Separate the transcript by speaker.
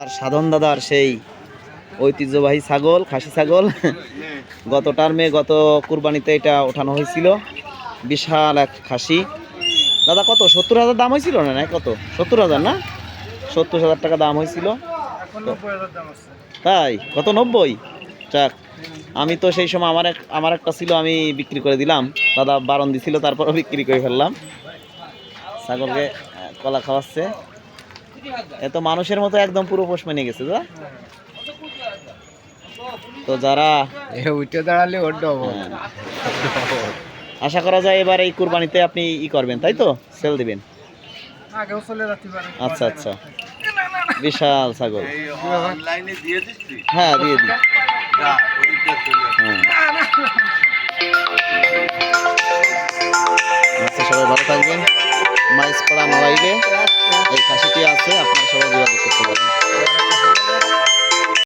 Speaker 1: আর সাধন দাদার সেই ঐতিহ্যবাহী ছাগল, খাসি ছাগল। গত টার্মে গত কুরবানিতে এটা ওঠানো হয়েছিল। বিশাল এক খাসি। দাদা, কত? সত্তর হাজার দাম হয়েছিল না কত? সত্তর হাজার না? সত্তর হাজার টাকা দাম হয়েছিল। তাই, কত? নব্বই? যাক, আমি তো সেই সময় আমার এক, আমার একটা ছিল, আমি বিক্রি করে দিলাম। দাদা বারণ দিছিল, তারপরও বিক্রি করে ফেললাম। ছাগলকে কলা খাওয়াচ্ছে। এ তো মানুষের মতো একদম পুরো পোষ মেনে গেছে দাদা তো যারা
Speaker 2: উঠে দাঁড়ালে
Speaker 1: হ্যাঁ, আশা করা যায় এবার এই কুরবানিতে আপনি ই করবেন তাই তো? সেল দিবেন। আচ্ছা আচ্ছা। বিশাল ছাগল।
Speaker 3: অনলাইনে দিয়ে দিচ্ছি
Speaker 1: হ্যাঁ দিয়ে
Speaker 3: যা চলে
Speaker 1: হ্যাঁ। আচ্ছা সবাই ভালো থাকবেন। মাইসপাড়া মোবাইলে এই খাসিটি আছে আপনারা